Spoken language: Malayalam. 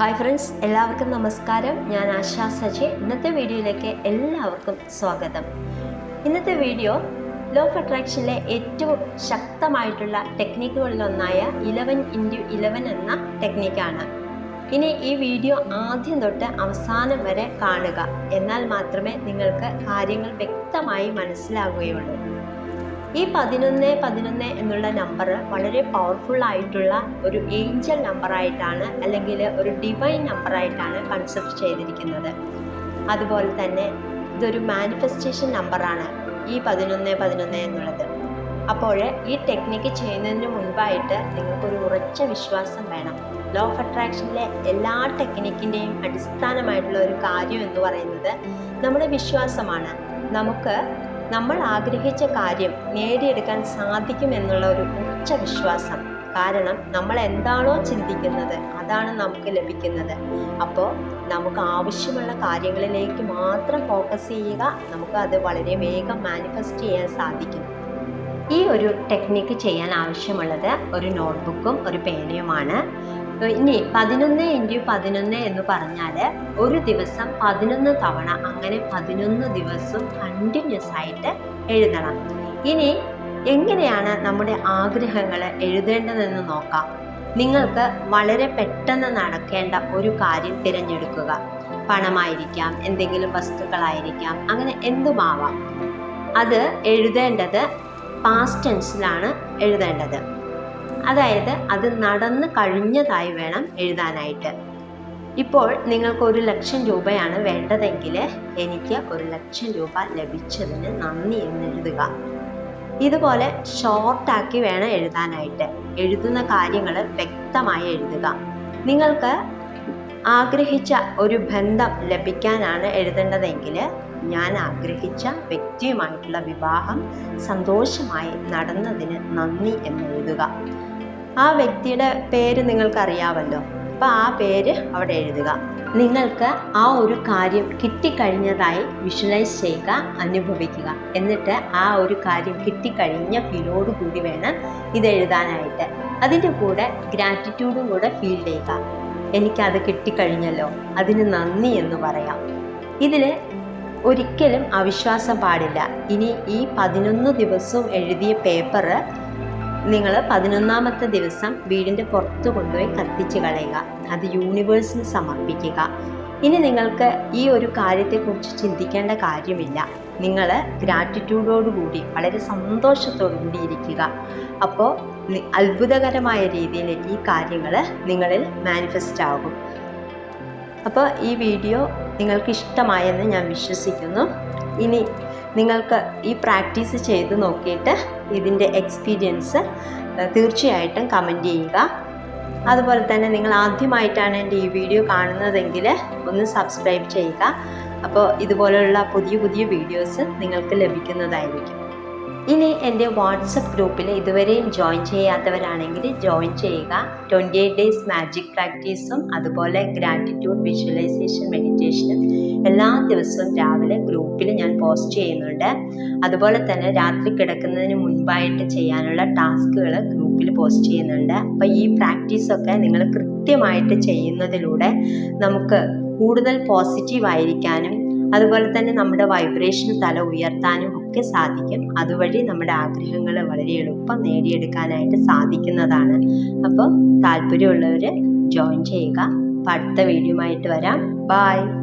ഹായ് ഫ്രണ്ട്സ് എല്ലാവർക്കും നമസ്കാരം. ഞാൻ ആശാ സജി. ഇന്നത്തെ വീഡിയോയിലേക്ക് എല്ലാവർക്കും സ്വാഗതം. ഇന്നത്തെ വീഡിയോ ലോ ഓഫ് അട്രാക്ഷനിലെ ഏറ്റവും ശക്തമായിട്ടുള്ള ടെക്നിക്കുകളിലൊന്നായ ഇലവൻ ഇന്റു ഇലവൻ എന്ന ടെക്നിക്കാണ്. ഇനി ഈ വീഡിയോ ആദ്യം തൊട്ട് അവസാനം വരെ കാണുക. എന്നാൽ മാത്രമേ നിങ്ങൾക്ക് കാര്യങ്ങൾ വ്യക്തമായി മനസ്സിലാകുകയുള്ളൂ ഈ പതിനൊന്ന് പതിനൊന്ന് എന്നുള്ള നമ്പർ വളരെ പവർഫുൾ ആയിട്ടുള്ള ഒരു ഏഞ്ചൽ നമ്പർ ആയിട്ടാണ് അല്ലെങ്കിൽ ഒരു ഡിവൈൻ നമ്പറായിട്ടാണ് കൺസെപ്റ്റ് ചെയ്തിരിക്കുന്നത്. അതുപോലെ തന്നെ ഇതൊരു മാനിഫെസ്റ്റേഷൻ നമ്പറാണ് ഈ പതിനൊന്ന് പതിനൊന്ന് എന്നുള്ളത്. അപ്പോൾ ഈ ടെക്നിക്ക് ചെയ്യുന്നതിന് മുൻപായിട്ട് നിങ്ങൾക്കൊരു ഉറച്ച വിശ്വാസം വേണം. ലോ ഓഫ് അട്രാക്ഷനിലെ എല്ലാ ടെക്നിക്കിന്റെയും അടിസ്ഥാനമായിട്ടുള്ള ഒരു കാര്യം എന്ന് പറയുന്നത് നമ്മുടെ വിശ്വാസമാണ്. നമുക്ക് നമ്മൾ ആഗ്രഹിച്ച കാര്യം നേടിയെടുക്കാൻ സാധിക്കുമെന്നുള്ള ഒരു ഉച്ച വിശ്വാസം. കാരണം നമ്മൾ എന്താണോ ചിന്തിക്കുന്നത് അതാണ് നമുക്ക് ലഭിക്കുന്നത്. അപ്പോൾ നമുക്ക് ആവശ്യമുള്ള കാര്യങ്ങളിലേക്ക് മാത്രം ഫോക്കസ് ചെയ്യുക നമുക്ക് അത് വളരെ വേഗം മാനിഫെസ്റ്റ് ചെയ്യാൻ സാധിക്കും. ഈ ഒരു ടെക്നിക്ക് ചെയ്യാൻ ആവശ്യമുള്ളത് ഒരു നോട്ട്ബുക്കും ഒരു പേനയുമാണ് ഇനി പതിനൊന്ന് ഇന്റു പതിനൊന്ന് എന്ന് പറഞ്ഞാൽ ഒരു ദിവസം പതിനൊന്ന് തവണ അങ്ങനെ പതിനൊന്ന് ദിവസം കണ്ടിന്യൂസ് ആയിട്ട് എഴുതണം. ഇനി എങ്ങനെയാണ് നമ്മുടെ ആഗ്രഹങ്ങൾ എഴുതേണ്ടതെന്ന് നോക്കാം. നിങ്ങൾക്ക് വളരെ പെട്ടെന്ന് നടക്കേണ്ട ഒരു കാര്യം തിരഞ്ഞെടുക്കുക. പണമായിരിക്കാം എന്തെങ്കിലും വസ്തുക്കളായിരിക്കാം അങ്ങനെ എന്തുമാവാം. അത് എഴുതേണ്ടത് പാസ്റ്റ് ടെൻസിലാണ് എഴുതേണ്ടത്. അതായത് അത് നടന്ന് കഴിഞ്ഞതായി വേണം എഴുതാനായിട്ട്. ഇപ്പോൾ നിങ്ങൾക്ക് ഒരു ലക്ഷം രൂപയാണ് വേണ്ടതെങ്കിൽ എനിക്ക് ഒരു ലക്ഷം രൂപ ലഭിച്ചതിന് നന്ദി എന്ന് എഴുതുക. ഇതുപോലെ ഷോർട്ടാക്കി വേണം എഴുതാനായിട്ട്. എഴുതുന്ന കാര്യങ്ങൾ വ്യക്തമായി എഴുതുക. നിങ്ങൾക്ക് ആഗ്രഹിച്ച ഒരു ബന്ധം ലഭിക്കാനാണ് എഴുതേണ്ടതെങ്കിൽ ഞാൻ ആഗ്രഹിച്ച വ്യക്തിയുമായിട്ടുള്ള വിവാഹം സന്തോഷമായി നടന്നതിന് നന്ദി എന്ന് എഴുതുക. ആ വ്യക്തിയുടെ പേര് നിങ്ങൾക്കറിയാമല്ലോ. അപ്പോൾ ആ പേര് അവിടെ എഴുതുക. നിങ്ങൾക്ക് ആ ഒരു കാര്യം കിട്ടിക്കഴിഞ്ഞതായി വിഷ്വലൈസ് ചെയ്യുക അനുഭവിക്കുക. എന്നിട്ട് ആ ഒരു കാര്യം കിട്ടിക്കഴിഞ്ഞ ഫീലോട് കൂടി വേണം ഇത് എഴുതാനായിട്ട്. അതിന്റെ കൂടെ ഗ്രാറ്റിറ്റ്യൂഡും കൂടെ ഫീൽ ചെയ്യുക. എനിക്കത് കിട്ടിക്കഴിഞ്ഞല്ലോ. അതിന് നന്ദി എന്ന് പറയാം. ഇതിൽ ഒരിക്കലും അവിശ്വാസം പാടില്ല. ഇനി ഈ പതിനൊന്ന് ദിവസവും എഴുതിയ പേപ്പർ നിങ്ങൾ പതിനൊന്നാമത്തെ ദിവസം വീടിന്റെ പുറത്ത് കൊണ്ടുപോയി കത്തിച്ച് കളയുക. അത് യൂണിവേഴ്സിന് സമർപ്പിക്കുക. ഇനി നിങ്ങൾക്ക് ഈ ഒരു കാര്യത്തെക്കുറിച്ച് ചിന്തിക്കേണ്ട കാര്യമില്ല. നിങ്ങൾ ഗ്രാറ്റിറ്റ്യൂഡോടുകൂടി വളരെ സന്തോഷത്തോടു കൂടി ഇരിക്കുക. അപ്പോൾ അത്ഭുതകരമായ രീതിയിൽ ഈ കാര്യങ്ങൾ നിങ്ങളിൽ മാനിഫെസ്റ്റ് ആകും. അപ്പോൾ ഈ വീഡിയോ നിങ്ങൾക്ക് ഇഷ്ടമായെന്ന് ഞാൻ വിശ്വസിക്കുന്നു. ഇനി നിങ്ങൾക്ക് ഈ പ്രാക്ടീസ് ചെയ്ത് നോക്കിയിട്ട് ഇതിന്റെ എക്സ്പീരിയൻസ് തീർച്ചയായിട്ടും കമന്റ് ചെയ്യുക. അതുപോലെ തന്നെ നിങ്ങൾ ആദ്യമായിട്ടാണ് എന്റെ ഈ വീഡിയോ കാണുന്നതെങ്കിൽ ഒന്ന് സബ്സ്ക്രൈബ് ചെയ്യുക. അപ്പോൾ ഇതുപോലെയുള്ള പുതിയ പുതിയ വീഡിയോസ് നിങ്ങൾക്ക് ലഭിക്കുന്നതായിരിക്കും. ഇനി എന്റെ വാട്സപ്പ് ഗ്രൂപ്പിൽ ഇതുവരെയും ജോയിൻ ചെയ്യാത്തവരാണെങ്കിൽ ജോയിൻ ചെയ്യുക. ട്വന്റി എയ്റ്റ് ഡേയ്സ് മാജിക് പ്രാക്ടീസും അതുപോലെ ഗ്രാറ്റിറ്റ്യൂഡ് വിഷ്വലൈസേഷൻ മെഡിറ്റേഷനും എല്ലാ ദിവസവും രാവിലെ ഗ്രൂപ്പിൽ ഞാൻ പോസ്റ്റ് ചെയ്യുന്നുണ്ട്. അതുപോലെ തന്നെ രാത്രി കിടക്കുന്നതിന് മുൻപായിട്ട് ചെയ്യാനുള്ള ടാസ്കുകൾ ഗ്രൂപ്പിൽ പോസ്റ്റ് ചെയ്യുന്നുണ്ട്. അപ്പോൾ ഈ പ്രാക്ടീസൊക്കെ നിങ്ങൾ കൃത്യമായിട്ട് ചെയ്യുന്നതിലൂടെ നമുക്ക് കൂടുതൽ പോസിറ്റീവ് ആയിരിക്കാനും അതുപോലെ തന്നെ നമ്മുടെ വൈബ്രേഷൻ തല ഉയർത്താനും ഒക്കെ സാധിക്കും. അതുവഴി നമ്മുടെ ആഗ്രഹങ്ങൾ വളരെ എളുപ്പം നേടിയെടുക്കാനായിട്ട് സാധിക്കുന്നതാണ്. അപ്പോൾ താല്പര്യമുള്ളവർ ജോയിൻ ചെയ്യുക. അടുത്ത വീഡിയോ ആയിട്ട് വരാം. ബായ്